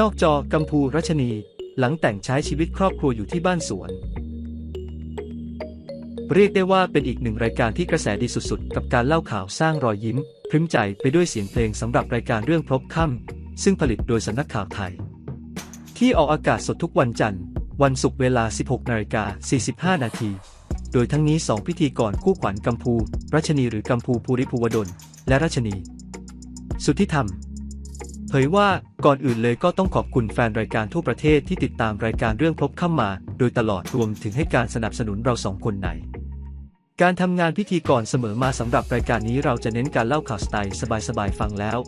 นอกจอกัมพูรัชนี หลังแต่งใช้ชีวิตครอบครัวอยู่ที่บ้านสวน เรียกได้ว่าเป็นอีกหนึ่งรายการที่กระแสดีสุดๆ กับการเล่าข่าวสร้างรอยยิ้มพริ้มใจไปด้วยเสียงเพลงสำหรับรายการเรื่องพบค่ำซึ่งผลิตโดยสำนักข่าวไทย ที่ออกอากาศสดทุกวันจันทร์ วันศุกร์เวลา 16นาฬิกา45 นาทีโดยทั้งนี้ 2 พิธีกรคู่ขวัญกัมพู รัชนีหรือกัมพูภูริภูวดล และรัชนี สุทธิธรรม ผยว่าก่อนอื่นเลยก็ต้องขอบคุณแฟนรายการทั่วประเทศที่ติดตามรายการเรื่องพบค่ำมา โดยตลอดรวมถึงให้การสนับสนุนเราสองคนในการทำงานพิธีกรเสมอมาสำหรับรายการนี้เราจะเน้นการเล่าข่าวสไตล์สบายๆฟังแล้ว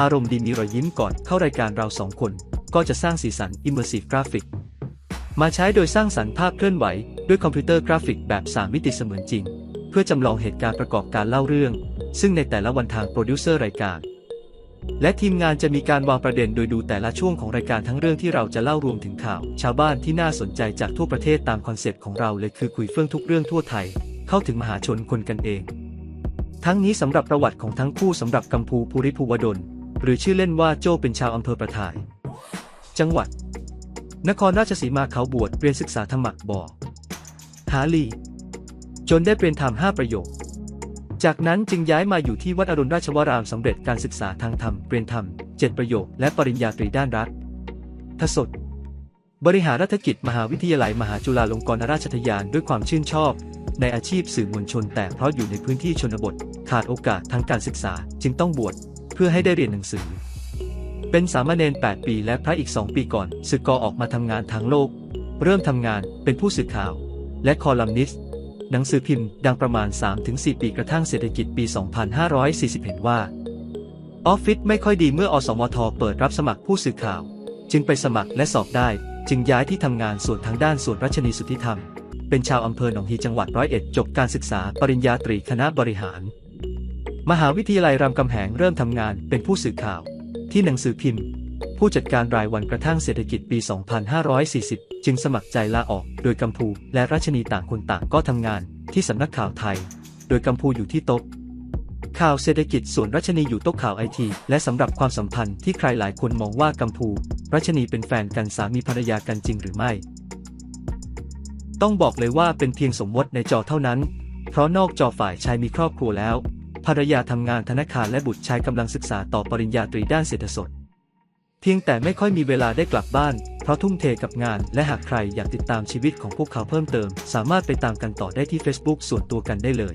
อารมณ์ดีมีรอยยิ้มก่อนเข้ารายการเราสองคน ก็จะสร้างสีสัน Immersive Graphic มาใช้โดยสร้างสรรค์ภาพเคลื่อนไหว ด้วยคอมพิวเตอร์กราฟิกแบบ 3 มิติเสมือนจริง เพื่อจำลองเหตุการณ์ประกอบการเล่าเรื่อง ซึ่งในแต่ละวันทางโปรดิวเซอร์รายการ และทีมงานจะมีการวางประเด็นโดยดูแต่ละช่วงของรายการทั้งเรื่องที่เราจะเล่ารวมถึงข่าว ชาวบ้านที่น่าสนใจจากทั่วประเทศตามคอนเซปต์ของเราเลยคือคุยเฟื่องทุกเรื่องทั่วไทย เข้าถึงมหาชนคนกันเอง ทั้งนี้สำหรับประวัติของทั้งคู่สำหรับกัมพูภูริภูวดล หรือชื่อเล่นว่าโจเป็นชาวอำเภอประทาย จังหวัด นครราชสีมาเขาบวชเรียนศึกษาธรรมะบอกหาลีจนได้เป็นธรรมห้าประโยค จากนั้นจึงย้ายมาอยู่ที่วัดอรุณราชวรามสำเร็จการศึกษาทางธรรมเรียนธรรมเจ็ดประโยค และปริญญาตรีด้านรัฐทศดบริหารรัฐกิจมหาวิทยาลัยมหาจุฬาลงกรณราชทยานด้วยความชื่นชอบ ในอาชีพสื่อมวลชน แต่เพราะอยู่ในพื้นที่ชนบท ขาดโอกาสทางการศึกษาจึงต้องบวชเพื่อให้ได้เรียนหนังสือ เป็นสามเณร8 ปีและพระอีก 2 ปีก่อนศึกกอออกมาทำงานทางโลก เริ่มทำงานเป็นผู้สื่อข่าว และคอลัมนิสต์ หนังสือพิมพ์ดังประมาณ 3-4 ปีกระทั่งเศรษฐกิจปี 2540 เห็นว่า ออฟฟิศไม่ค่อยดีเมื่ออสมทเปิดรับสมัครผู้สื่อข่าว จึงไปสมัครและสอบได้ จึงย้ายที่ทำงานส่วนทางด้านส่วนรัชนีสุทธิธรรม เป็นชาวอำเภอหนองฮีจังหวัดร้อยเอ็ดจบการศึกษาปริญญาตรีคณะบริหาร มหาวิทยาลัยรามคำแหงเริ่มทำงานเป็นผู้สื่อข่าว ที่หนังสือพิมพ์ ผู้จัดการรายวันกระทั่งเศรษฐกิจปี 2540 จึงสมัครใจลาออก โดยกัมพูและรัชนีต่างคนต่างก็ทำงานที่สำนักข่าวไทย โดยกัมพูอยู่ที่โต๊ะข่าวเศรษฐกิจส่วนรัชนีอยู่โต๊ะข่าวไอที และสำหรับความสัมพันธ์ที่ใครหลายคนมองว่ากัมพู รัชนีเป็นแฟนกันสามีภรรยากันจริงหรือไม่ ต้องบอกเลยว่าเป็นเพียงสมมติในจอเท่านั้น เพราะนอกจอฝ่ายชายมีครอบครัวแล้ว ภรรยาทำงานธนาคารและบุตรชายกำลังศึกษาต่อปริญญาตรีด้านเศรษฐศาสตร์ เพียงแต่ไม่ค่อยมีเวลาได้กลับบ้าน เพราะทุ่มเทกับงาน และหากใครอยากติดตามชีวิตของพวกเขาเพิ่มเติม สามารถไปตามกันต่อได้ที่ Facebook ส่วนตัวกันได้เลย